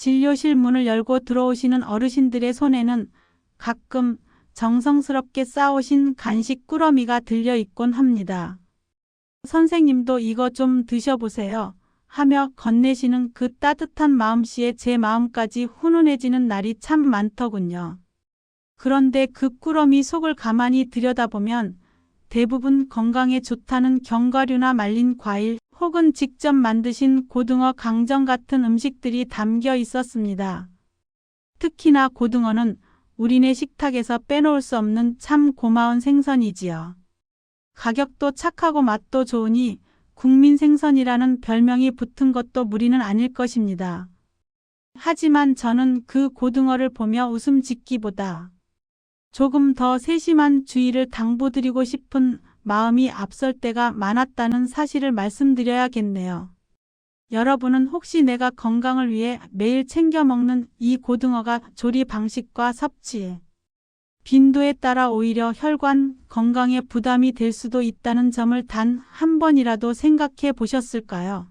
진료실 문을 열고 들어오시는 어르신들의 손에는 가끔 정성스럽게 싸오신 간식 꾸러미가 들려 있곤 합니다. 선생님도 이거 좀 드셔보세요. 하며 건네시는 그 따뜻한 마음씨에 제 마음까지 훈훈해지는 날이 참 많더군요. 그런데 그 꾸러미 속을 가만히 들여다보면 대부분 건강에 좋다는 견과류나 말린 과일 혹은 직접 만드신 고등어 강정 같은 음식들이 담겨 있었습니다. 특히나 고등어는 우리네 식탁에서 빼놓을 수 없는 참 고마운 생선이지요. 가격도 착하고 맛도 좋으니 국민 생선이라는 별명이 붙은 것도 무리는 아닐 것입니다. 하지만 저는 그 고등어를 보며 웃음 짓기보다 조금 더 세심한 주의를 당부드리고 싶은 마음이 앞설 때가 많았다는 사실을 말씀드려야겠네요. 여러분은 혹시 내가 건강을 위해 매일 챙겨 먹는 이 고등어가 조리 방식과 섭취, 빈도에 따라 오히려 혈관 건강에 부담이 될 수도 있다는 점을 단 한 번이라도 생각해 보셨을까요?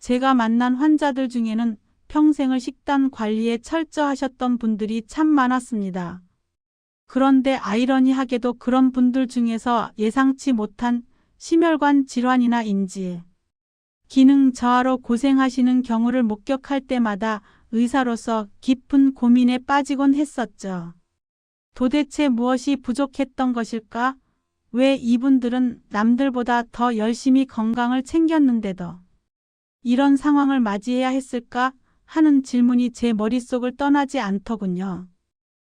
제가 만난 환자들 중에는 평생을 식단 관리에 철저하셨던 분들이 참 많았습니다. 그런데 아이러니하게도 그런 분들 중에서 예상치 못한 심혈관 질환이나 인지, 기능 저하로 고생하시는 경우를 목격할 때마다 의사로서 깊은 고민에 빠지곤 했었죠. 도대체 무엇이 부족했던 것일까? 왜 이분들은 남들보다 더 열심히 건강을 챙겼는데도 이런 상황을 맞이해야 했을까? 하는 질문이 제 머릿속을 떠나지 않더군요.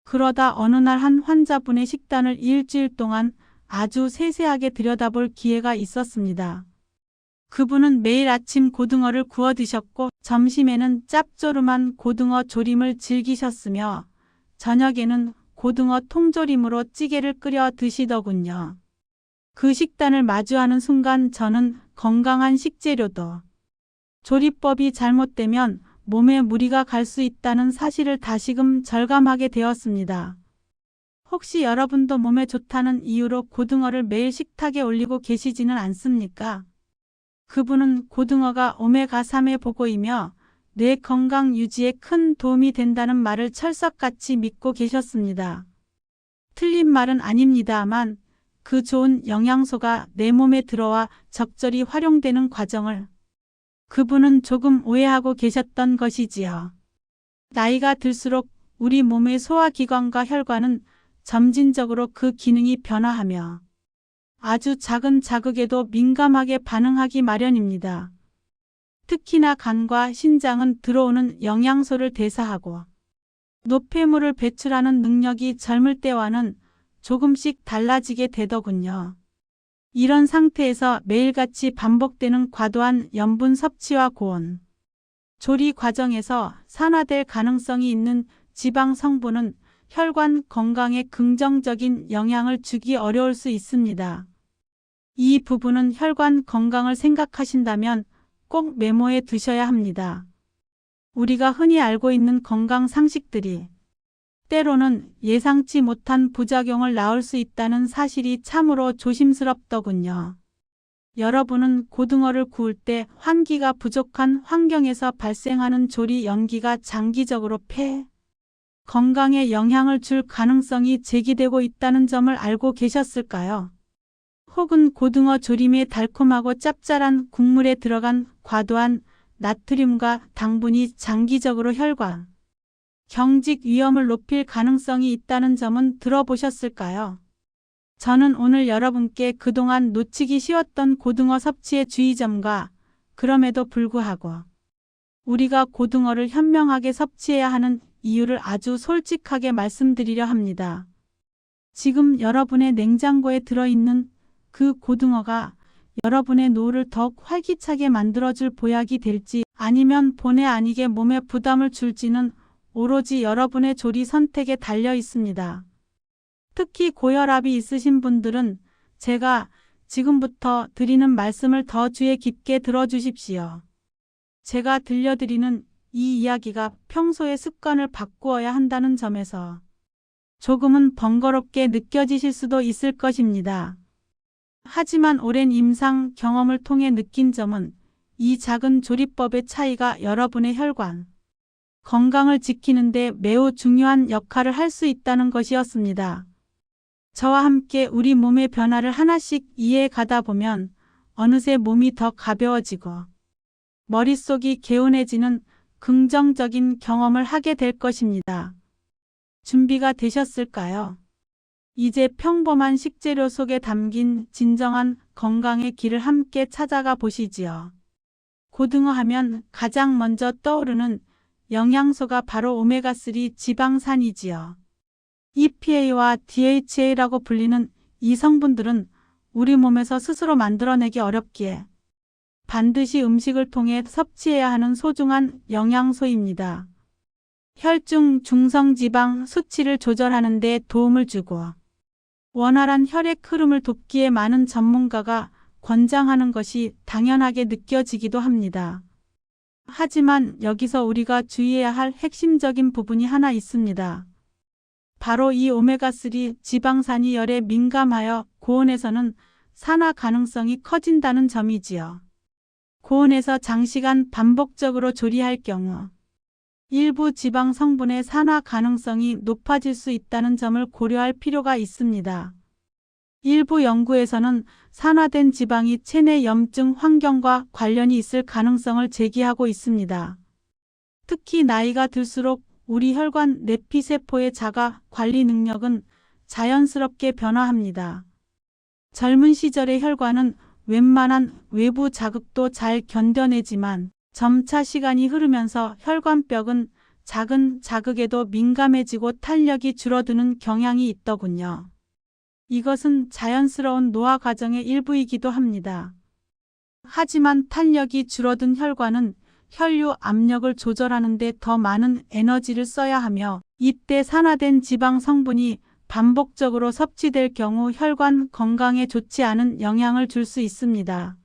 그러다 어느 날 한 환자분의 식단을 일주일 동안 아주 세세하게 들여다볼 기회가 있었습니다. 그분은 매일 아침 고등어를 구워 드셨고 점심에는 짭조름한 고등어 조림을 즐기셨으며 저녁에는 고등어 통조림으로 찌개를 끓여 드시더군요. 그 식단을 마주하는 순간 저는 건강한 식재료도 조리법이 잘못되면 몸에 무리가 갈 수 있다는 사실을 다시금 절감하게 되었습니다. 혹시 여러분도 몸에 좋다는 이유로 고등어를 매일 식탁에 올리고 계시지는 않습니까? 그분은 고등어가 오메가3의 보고이며 뇌 건강 유지에 큰 도움이 된다는 말을 철석같이 믿고 계셨습니다. 틀린 말은 아닙니다만 그 좋은 영양소가 내 몸에 들어와 적절히 활용되는 과정을 그분은 조금 오해하고 계셨던 것이지요. 나이가 들수록 우리 몸의 소화기관과 혈관은 점진적으로 그 기능이 변화하며 아주 작은 자극에도 민감하게 반응하기 마련입니다. 특히나 간과 신장은 들어오는 영양소를 대사하고 노폐물을 배출하는 능력이 젊을 때와는 조금씩 달라지게 되더군요. 이런 상태에서 매일같이 반복되는 과도한 염분 섭취와 고온, 조리 과정에서 산화될 가능성이 있는 지방 성분은 혈관 건강에 긍정적인 영향을 주기 어려울 수 있습니다. 이 부분은 혈관 건강을 생각하신다면 꼭 메모해 두셔야 합니다. 우리가 흔히 알고 있는 건강 상식들이 때로는 예상치 못한 부작용을 낳을 수 있다는 사실이 참으로 조심스럽더군요. 여러분은 고등어를 구울 때 환기가 부족한 환경에서 발생하는 조리 연기가 장기적으로 폐 건강에 영향을 줄 가능성이 제기되고 있다는 점을 알고 계셨을까요? 혹은 고등어 조림의 달콤하고 짭짤한 국물에 들어간 과도한 나트륨과 당분이 장기적으로 혈관, 경직 위험을 높일 가능성이 있다는 점은 들어보셨을까요? 저는 오늘 여러분께 그동안 놓치기 쉬웠던 고등어 섭취의 주의점과 그럼에도 불구하고 우리가 고등어를 현명하게 섭취해야 하는 이유를 아주 솔직하게 말씀드리려 합니다. 지금 여러분의 냉장고에 들어있는 그 고등어가 여러분의 노후를 더욱 활기차게 만들어줄 보약이 될지 아니면 본의 아니게 몸에 부담을 줄지는 오로지 여러분의 조리 선택에 달려 있습니다. 특히 고혈압이 있으신 분들은 제가 지금부터 드리는 말씀을 더 주의 깊게 들어주십시오. 제가 들려드리는 이 이야기가 평소의 습관을 바꾸어야 한다는 점에서 조금은 번거롭게 느껴지실 수도 있을 것입니다. 하지만 오랜 임상 경험을 통해 느낀 점은 이 작은 조리법의 차이가 여러분의 혈관, 건강을 지키는데 매우 중요한 역할을 할 수 있다는 것이었습니다. 저와 함께 우리 몸의 변화를 하나씩 이해해 가다 보면 어느새 몸이 더 가벼워지고 머릿속이 개운해지는 긍정적인 경험을 하게 될 것입니다. 준비가 되셨을까요? 이제 평범한 식재료 속에 담긴 진정한 건강의 길을 함께 찾아가 보시지요. 고등어 하면 가장 먼저 떠오르는 영양소가 바로 오메가3 지방산이지요. EPA와 DHA라고 불리는 이 성분들은 우리 몸에서 스스로 만들어내기 어렵기에 반드시 음식을 통해 섭취해야 하는 소중한 영양소입니다. 혈중 중성지방 수치를 조절하는 데 도움을 주고 원활한 혈액 흐름을 돕기에 많은 전문가가 권장하는 것이 당연하게 느껴지기도 합니다. 하지만 여기서 우리가 주의해야 할 핵심적인 부분이 하나 있습니다. 바로 이 오메가3 지방산이 열에 민감하여 고온에서는 산화 가능성이 커진다는 점이지요. 고온에서 장시간 반복적으로 조리할 경우 일부 지방 성분의 산화 가능성이 높아질 수 있다는 점을 고려할 필요가 있습니다. 일부 연구에서는 산화된 지방이 체내 염증 환경과 관련이 있을 가능성을 제기하고 있습니다. 특히 나이가 들수록 우리 혈관 내피세포의 자가 관리 능력은 자연스럽게 변화합니다. 젊은 시절의 혈관은 웬만한 외부 자극도 잘 견뎌내지만 점차 시간이 흐르면서 혈관벽은 작은 자극에도 민감해지고 탄력이 줄어드는 경향이 있더군요. 이것은 자연스러운 노화 과정의 일부이기도 합니다. 하지만 탄력이 줄어든 혈관은 혈류 압력을 조절하는 데 더 많은 에너지를 써야 하며 이때 산화된 지방 성분이 반복적으로 섭취될 경우 혈관 건강에 좋지 않은 영향을 줄 수 있습니다.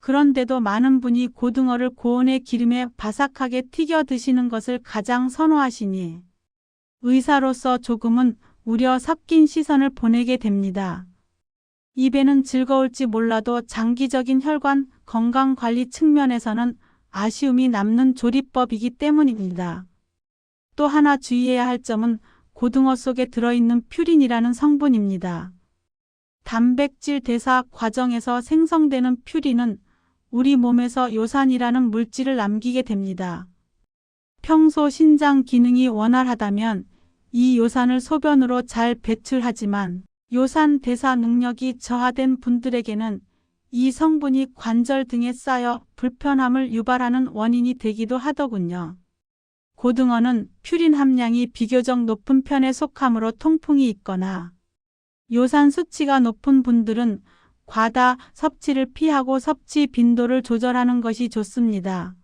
그런데도 많은 분이 고등어를 고온의 기름에 바삭하게 튀겨 드시는 것을 가장 선호하시니 의사로서 조금은 우려 섞인 시선을 보내게 됩니다. 입에는 즐거울지 몰라도 장기적인 혈관 건강 관리 측면에서는 아쉬움이 남는 조리법이기 때문입니다. 또 하나 주의해야 할 점은 고등어 속에 들어있는 퓨린이라는 성분입니다. 단백질 대사 과정에서 생성되는 퓨린은 우리 몸에서 요산이라는 물질을 남기게 됩니다. 평소 신장 기능이 원활하다면 이 요산을 소변으로 잘 배출하지만 요산 대사 능력이 저하된 분들에게는 이 성분이 관절 등에 쌓여 불편함을 유발하는 원인이 되기도 하더군요. 고등어는 퓨린 함량이 비교적 높은 편에 속하므로 통풍이 있거나 요산 수치가 높은 분들은 과다 섭취를 피하고 섭취 빈도를 조절하는 것이 좋습니다.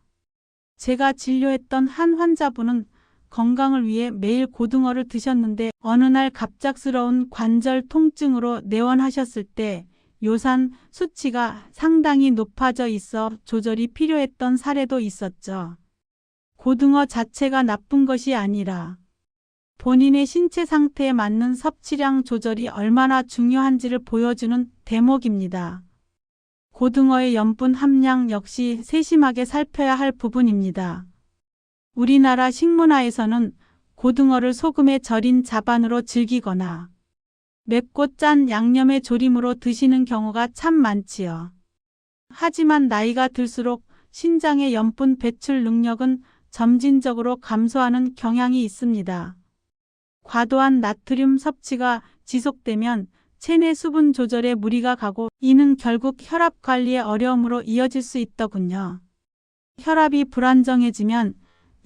제가 진료했던 한 환자분은 건강을 위해 매일 고등어를 드셨는데 어느 날 갑작스러운 관절 통증으로 내원하셨을 때 요산 수치가 상당히 높아져 있어 조절이 필요했던 사례도 있었죠. 고등어 자체가 나쁜 것이 아니라 본인의 신체 상태에 맞는 섭취량 조절이 얼마나 중요한지를 보여주는 대목입니다. 고등어의 염분 함량 역시 세심하게 살펴야 할 부분입니다. 우리나라 식문화에서는 고등어를 소금에 절인 자반으로 즐기거나 맵고 짠 양념의 조림으로 드시는 경우가 참 많지요. 하지만 나이가 들수록 신장의 염분 배출 능력은 점진적으로 감소하는 경향이 있습니다. 과도한 나트륨 섭취가 지속되면 체내 수분 조절에 무리가 가고 이는 결국 혈압 관리의 어려움으로 이어질 수 있더군요. 혈압이 불안정해지면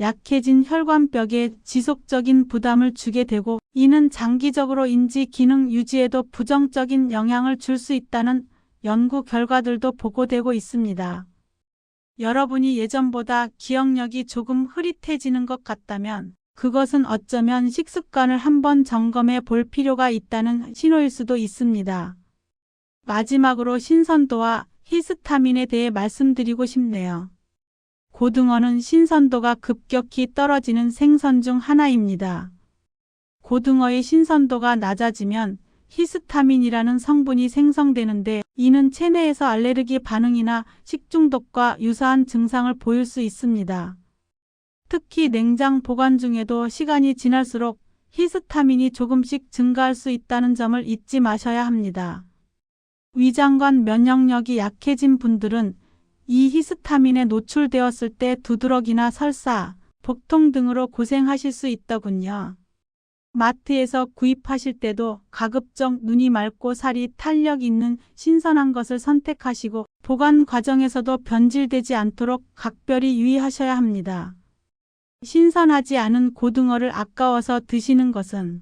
약해진 혈관벽에 지속적인 부담을 주게 되고 이는 장기적으로 인지 기능 유지에도 부정적인 영향을 줄 수 있다는 연구 결과들도 보고되고 있습니다. 여러분이 예전보다 기억력이 조금 흐릿해지는 것 같다면 그것은 어쩌면 식습관을 한번 점검해 볼 필요가 있다는 신호일 수도 있습니다. 마지막으로 신선도와 히스타민에 대해 말씀드리고 싶네요. 고등어는 신선도가 급격히 떨어지는 생선 중 하나입니다. 고등어의 신선도가 낮아지면 히스타민이라는 성분이 생성되는데 이는 체내에서 알레르기 반응이나 식중독과 유사한 증상을 보일 수 있습니다. 특히 냉장 보관 중에도 시간이 지날수록 히스타민이 조금씩 증가할 수 있다는 점을 잊지 마셔야 합니다. 위장관 면역력이 약해진 분들은 이 히스타민에 노출되었을 때 두드러기나 설사, 복통 등으로 고생하실 수 있더군요. 마트에서 구입하실 때도 가급적 눈이 맑고 살이 탄력 있는 신선한 것을 선택하시고 보관 과정에서도 변질되지 않도록 각별히 유의하셔야 합니다. 신선하지 않은 고등어를 아까워서 드시는 것은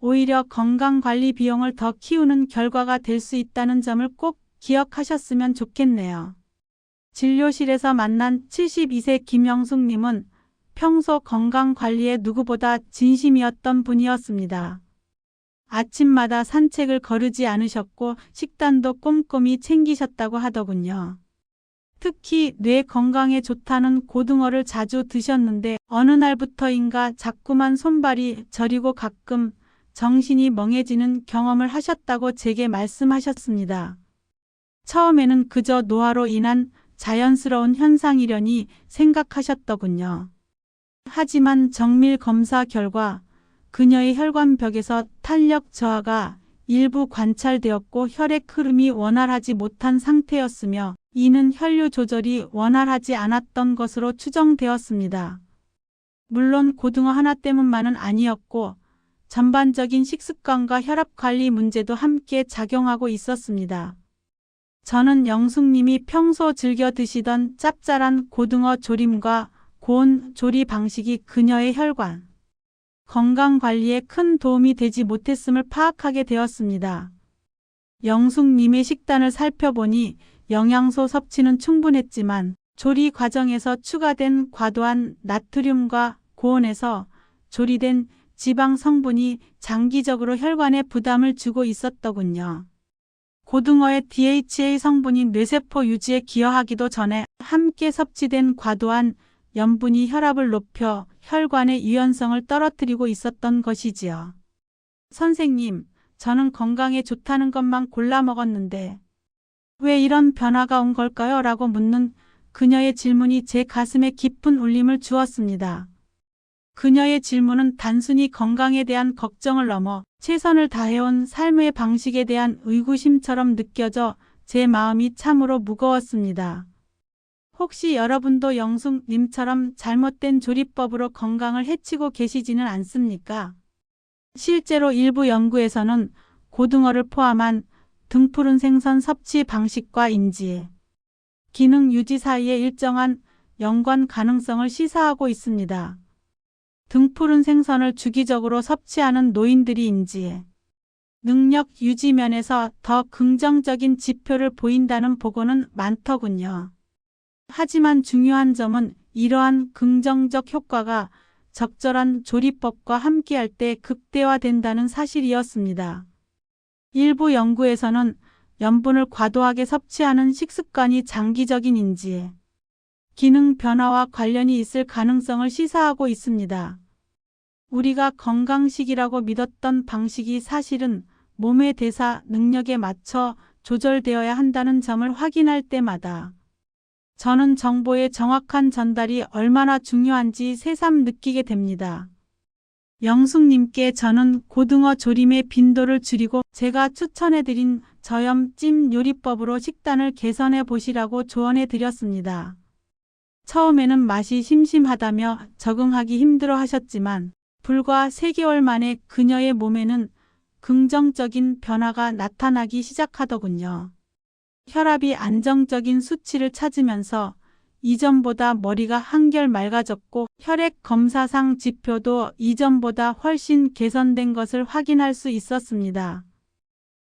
오히려 건강관리 비용을 더 키우는 결과가 될 수 있다는 점을 꼭 기억하셨으면 좋겠네요. 진료실에서 만난 72세 김영숙님은 평소 건강관리에 누구보다 진심이었던 분이었습니다. 아침마다 산책을 거르지 않으셨고 식단도 꼼꼼히 챙기셨다고 하더군요. 특히 뇌 건강에 좋다는 고등어를 자주 드셨는데 어느 날부터인가 자꾸만 손발이 저리고 가끔 정신이 멍해지는 경험을 하셨다고 제게 말씀하셨습니다. 처음에는 그저 노화로 인한 자연스러운 현상이려니 생각하셨더군요. 하지만 정밀 검사 결과 그녀의 혈관벽에서 탄력 저하가 일부 관찰되었고 혈액 흐름이 원활하지 못한 상태였으며 이는 혈류 조절이 원활하지 않았던 것으로 추정되었습니다. 물론 고등어 하나 때문만은 아니었고 전반적인 식습관과 혈압 관리 문제도 함께 작용하고 있었습니다. 저는 영숙님이 평소 즐겨 드시던 짭짤한 고등어 조림과 고온 조리 방식이 그녀의 혈관, 건강 관리에 큰 도움이 되지 못했음을 파악하게 되었습니다. 영숙님의 식단을 살펴보니 영양소 섭취는 충분했지만 조리 과정에서 추가된 과도한 나트륨과 고온에서 조리된 지방 성분이 장기적으로 혈관에 부담을 주고 있었더군요. 고등어의 DHA 성분이 뇌세포 유지에 기여하기도 전에 함께 섭취된 과도한 염분이 혈압을 높여 혈관의 유연성을 떨어뜨리고 있었던 것이지요. 선생님, 저는 건강에 좋다는 것만 골라 먹었는데 왜 이런 변화가 온 걸까요? 라고 묻는 그녀의 질문이 제 가슴에 깊은 울림을 주었습니다. 그녀의 질문은 단순히 건강에 대한 걱정을 넘어 최선을 다해온 삶의 방식에 대한 의구심처럼 느껴져 제 마음이 참으로 무거웠습니다. 혹시 여러분도 영숙님처럼 잘못된 조리법으로 건강을 해치고 계시지는 않습니까? 실제로 일부 연구에서는 고등어를 포함한 등푸른 생선 섭취 방식과 인지, 기능 유지 사이에 일정한 연관 가능성을 시사하고 있습니다. 등푸른 생선을 주기적으로 섭취하는 노인들이 인지, 능력 유지 면에서 더 긍정적인 지표를 보인다는 보고는 많더군요. 하지만 중요한 점은 이러한 긍정적 효과가 적절한 조리법과 함께할 때 극대화된다는 사실이었습니다. 일부 연구에서는 염분을 과도하게 섭취하는 식습관이 장기적인 인지, 기능 변화와 관련이 있을 가능성을 시사하고 있습니다. 우리가 건강식이라고 믿었던 방식이 사실은 몸의 대사 능력에 맞춰 조절되어야 한다는 점을 확인할 때마다 저는 정보의 정확한 전달이 얼마나 중요한지 새삼 느끼게 됩니다. 영숙님께 저는 고등어 조림의 빈도를 줄이고 제가 추천해드린 저염찜 요리법으로 식단을 개선해 보시라고 조언해 드렸습니다. 처음에는 맛이 심심하다며 적응하기 힘들어 하셨지만 불과 3개월 만에 그녀의 몸에는 긍정적인 변화가 나타나기 시작하더군요. 혈압이 안정적인 수치를 찾으면서 이전보다 머리가 한결 맑아졌고 혈액 검사상 지표도 이전보다 훨씬 개선된 것을 확인할 수 있었습니다.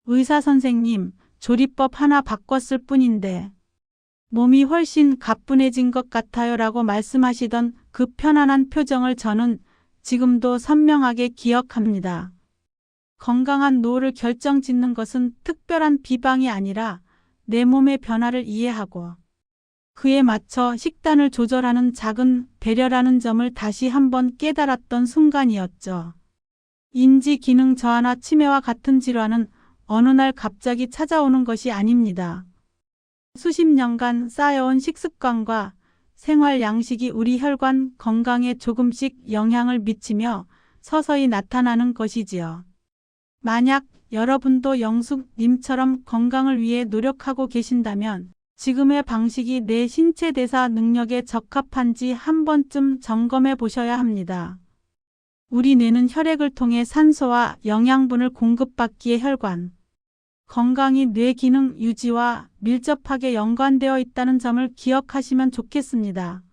의사 선생님, 조리법 하나 바꿨을 뿐인데 몸이 훨씬 가뿐해진 것 같아요 라고 말씀하시던 그 편안한 표정을 저는 지금도 선명하게 기억합니다. 건강한 노후를 결정 짓는 것은 특별한 비방이 아니라 내 몸의 변화를 이해하고 그에 맞춰 식단을 조절하는 작은 배려라는 점을 다시 한번 깨달았던 순간이었죠. 인지 기능 저하나 치매와 같은 질환은 어느 날 갑자기 찾아오는 것이 아닙니다. 수십 년간 쌓여온 식습관과 생활 양식이 우리 혈관 건강에 조금씩 영향을 미치며 서서히 나타나는 것이지요. 만약 여러분도 영숙님처럼 건강을 위해 노력하고 계신다면 지금의 방식이 내 신체 대사 능력에 적합한지 한 번쯤 점검해 보셔야 합니다. 우리 뇌는 혈액을 통해 산소와 영양분을 공급받기에 혈관, 건강이 뇌 기능 유지와 밀접하게 연관되어 있다는 점을 기억하시면 좋겠습니다.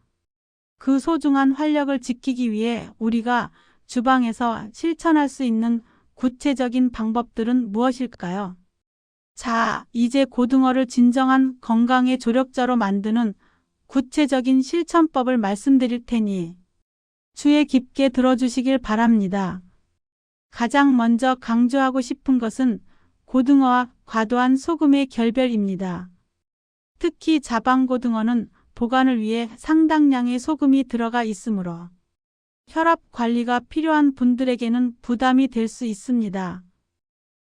그 소중한 활력을 지키기 위해 우리가 주방에서 실천할 수 있는 구체적인 방법들은 무엇일까요? 자, 이제 고등어를 진정한 건강의 조력자로 만드는 구체적인 실천법을 말씀드릴 테니 주의 깊게 들어주시길 바랍니다. 가장 먼저 강조하고 싶은 것은 고등어와 과도한 소금의 결별입니다. 특히 자방고등어는 보관을 위해 상당량의 소금이 들어가 있으므로 혈압 관리가 필요한 분들에게는 부담이 될 수 있습니다.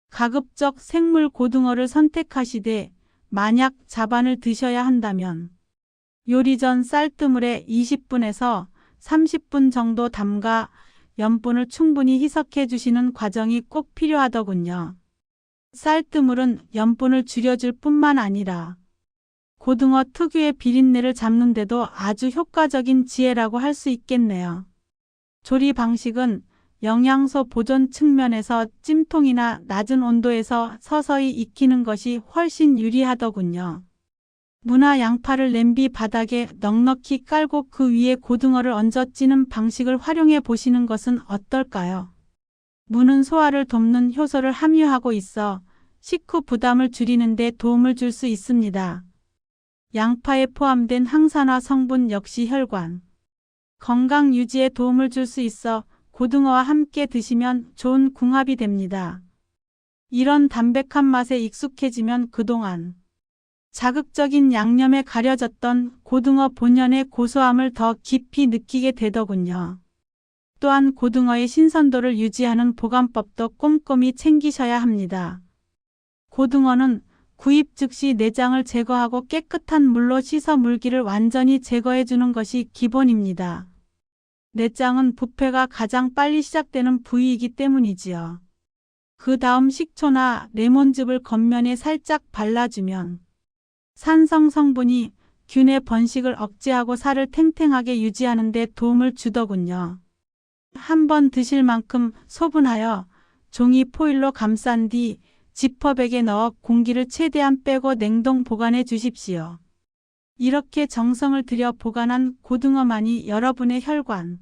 가급적 생물 고등어를 선택하시되 만약 자반을 드셔야 한다면 요리 전 쌀뜨물에 20분에서 30분 정도 담가 염분을 충분히 희석해 주시는 과정이 꼭 필요하더군요. 쌀뜨물은 염분을 줄여줄 뿐만 아니라 고등어 특유의 비린내를 잡는데도 아주 효과적인 지혜라고 할 수 있겠네요. 조리 방식은 영양소 보존 측면에서 찜통이나 낮은 온도에서 서서히 익히는 것이 훨씬 유리하더군요. 무나 양파를 냄비 바닥에 넉넉히 깔고 그 위에 고등어를 얹어 찌는 방식을 활용해 보시는 것은 어떨까요? 무는 소화를 돕는 효소를 함유하고 있어 식후 부담을 줄이는 데 도움을 줄 수 있습니다. 양파에 포함된 항산화 성분 역시 혈관, 건강 유지에 도움을 줄 수 있어 고등어와 함께 드시면 좋은 궁합이 됩니다. 이런 담백한 맛에 익숙해지면 그동안 자극적인 양념에 가려졌던 고등어 본연의 고소함을 더 깊이 느끼게 되더군요. 또한 고등어의 신선도를 유지하는 보관법도 꼼꼼히 챙기셔야 합니다. 고등어는 구입 즉시 내장을 제거하고 깨끗한 물로 씻어 물기를 완전히 제거해 주는 것이 기본입니다. 내장은 부패가 가장 빨리 시작되는 부위이기 때문이지요. 그 다음 식초나 레몬즙을 겉면에 살짝 발라주면 산성 성분이 균의 번식을 억제하고 살을 탱탱하게 유지하는 데 도움을 주더군요. 한 번 드실 만큼 소분하여 종이 포일로 감싼 뒤 지퍼백에 넣어 공기를 최대한 빼고 냉동 보관해 주십시오. 이렇게 정성을 들여 보관한 고등어만이 여러분의 혈관,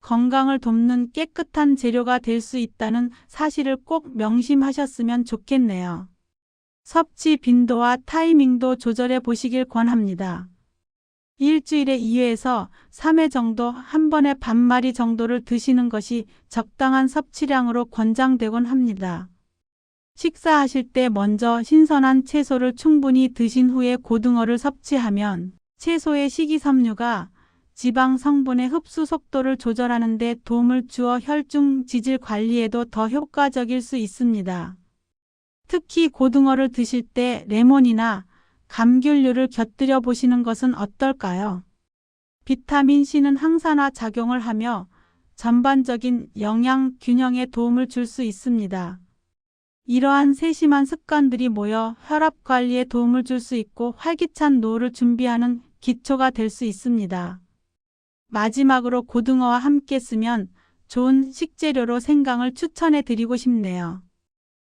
건강을 돕는 깨끗한 재료가 될 수 있다는 사실을 꼭 명심하셨으면 좋겠네요. 섭취 빈도와 타이밍도 조절해 보시길 권합니다. 일주일에 2회에서 3회 정도 한 번에 반마리 정도를 드시는 것이 적당한 섭취량으로 권장되곤 합니다. 식사하실 때 먼저 신선한 채소를 충분히 드신 후에 고등어를 섭취하면 채소의 식이섬유가 지방 성분의 흡수 속도를 조절하는 데 도움을 주어 혈중 지질 관리에도 더 효과적일 수 있습니다. 특히 고등어를 드실 때 레몬이나 감귤류를 곁들여 보시는 것은 어떨까요? 비타민 C는 항산화 작용을 하며 전반적인 영양 균형에 도움을 줄 수 있습니다. 이러한 세심한 습관들이 모여 혈압 관리에 도움을 줄 수 있고 활기찬 노후를 준비하는 기초가 될 수 있습니다. 마지막으로 고등어와 함께 쓰면 좋은 식재료로 생강을 추천해 드리고 싶네요.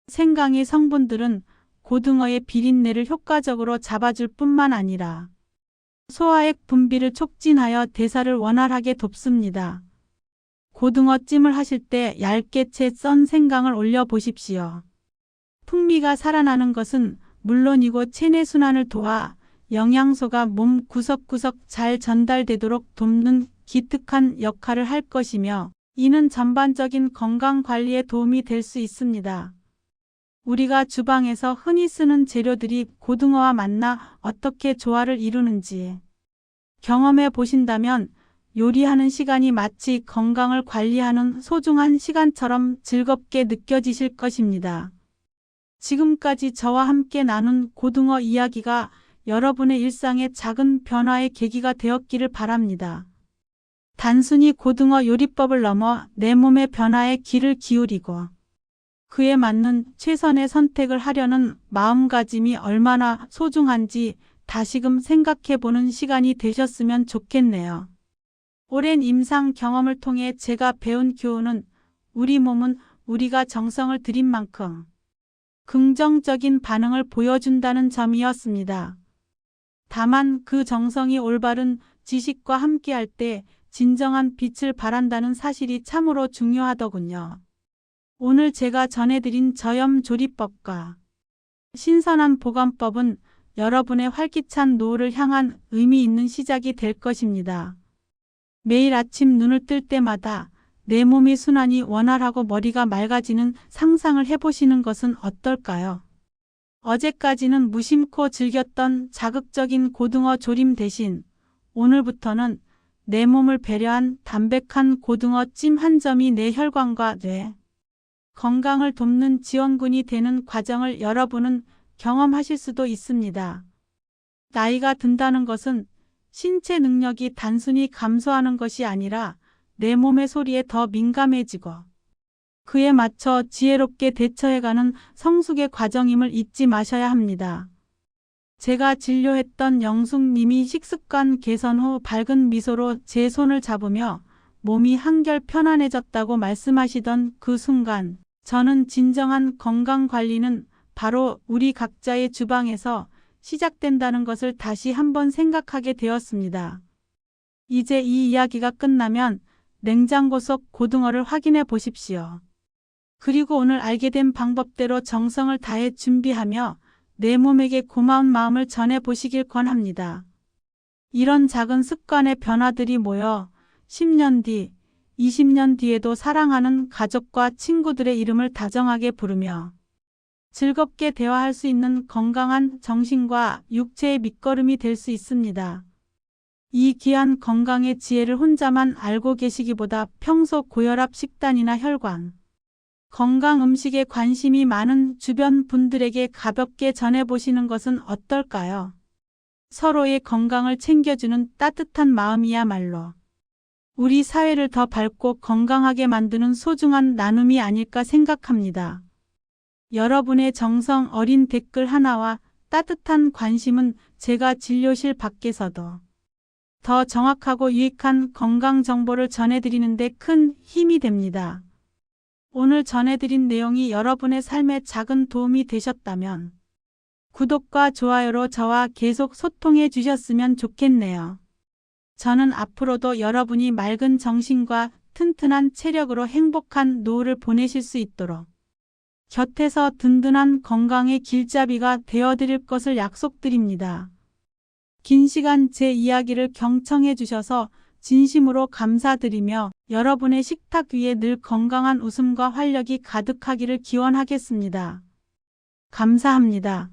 생강의 성분들은 고등어의 비린내를 효과적으로 잡아줄 뿐만 아니라 소화액 분비를 촉진하여 대사를 원활하게 돕습니다. 고등어 찜을 하실 때 얇게 채 썬 생강을 올려 보십시오. 풍미가 살아나는 것은 물론이고 체내 순환을 도와 영양소가 몸 구석구석 잘 전달되도록 돕는 기특한 역할을 할 것이며 이는 전반적인 건강 관리에 도움이 될 수 있습니다. 우리가 주방에서 흔히 쓰는 재료들이 고등어와 만나 어떻게 조화를 이루는지 경험해 보신다면 요리하는 시간이 마치 건강을 관리하는 소중한 시간처럼 즐겁게 느껴지실 것입니다. 지금까지 저와 함께 나눈 고등어 이야기가 여러분의 일상의 작은 변화의 계기가 되었기를 바랍니다. 단순히 고등어 요리법을 넘어 내 몸의 변화에 귀를 기울이고 그에 맞는 최선의 선택을 하려는 마음가짐이 얼마나 소중한지 다시금 생각해 보는 시간이 되셨으면 좋겠네요. 오랜 임상 경험을 통해 제가 배운 교훈은 우리 몸은 우리가 정성을 들인 만큼 긍정적인 반응을 보여준다는 점이었습니다. 다만 그 정성이 올바른 지식과 함께할 때 진정한 빛을 발한다는 사실이 참으로 중요하더군요. 오늘 제가 전해드린 저염 조리법과 신선한 보관법은 여러분의 활기찬 노후를 향한 의미 있는 시작이 될 것입니다. 매일 아침 눈을 뜰 때마다 내 몸의 순환이 원활하고 머리가 맑아지는 상상을 해보시는 것은 어떨까요? 어제까지는 무심코 즐겼던 자극적인 고등어 조림 대신 오늘부터는 내 몸을 배려한 담백한 고등어 찜 한 점이 내 혈관과 뇌 건강을 돕는 지원군이 되는 과정을 여러분은 경험하실 수도 있습니다. 나이가 든다는 것은 신체 능력이 단순히 감소하는 것이 아니라 내 몸의 소리에 더 민감해지고 그에 맞춰 지혜롭게 대처해가는 성숙의 과정임을 잊지 마셔야 합니다. 제가 진료했던 영숙님이 식습관 개선 후 밝은 미소로 제 손을 잡으며 몸이 한결 편안해졌다고 말씀하시던 그 순간 저는 진정한 건강 관리는 바로 우리 각자의 주방에서 시작된다는 것을 다시 한번 생각하게 되었습니다. 이제 이 이야기가 끝나면 냉장고 속 고등어를 확인해 보십시오. 그리고 오늘 알게 된 방법대로 정성을 다해 준비하며 내 몸에게 고마운 마음을 전해 보시길 권합니다. 이런 작은 습관의 변화들이 모여 10년 뒤, 20년 뒤에도 사랑하는 가족과 친구들의 이름을 다정하게 부르며 즐겁게 대화할 수 있는 건강한 정신과 육체의 밑거름이 될 수 있습니다. 이 귀한 건강의 지혜를 혼자만 알고 계시기보다 평소 고혈압 식단이나 혈관, 건강 음식에 관심이 많은 주변 분들에게 가볍게 전해보시는 것은 어떨까요? 서로의 건강을 챙겨주는 따뜻한 마음이야말로 우리 사회를 더 밝고 건강하게 만드는 소중한 나눔이 아닐까 생각합니다. 여러분의 정성 어린 댓글 하나와 따뜻한 관심은 제가 진료실 밖에서도 더 정확하고 유익한 건강 정보를 전해드리는데 큰 힘이 됩니다. 오늘 전해드린 내용이 여러분의 삶에 작은 도움이 되셨다면 구독과 좋아요로 저와 계속 소통해 주셨으면 좋겠네요. 저는 앞으로도 여러분이 맑은 정신과 튼튼한 체력으로 행복한 노후를 보내실 수 있도록 곁에서 든든한 건강의 길잡이가 되어드릴 것을 약속드립니다. 긴 시간 제 이야기를 경청해 주셔서 진심으로 감사드리며 여러분의 식탁 위에 늘 건강한 웃음과 활력이 가득하기를 기원하겠습니다. 감사합니다.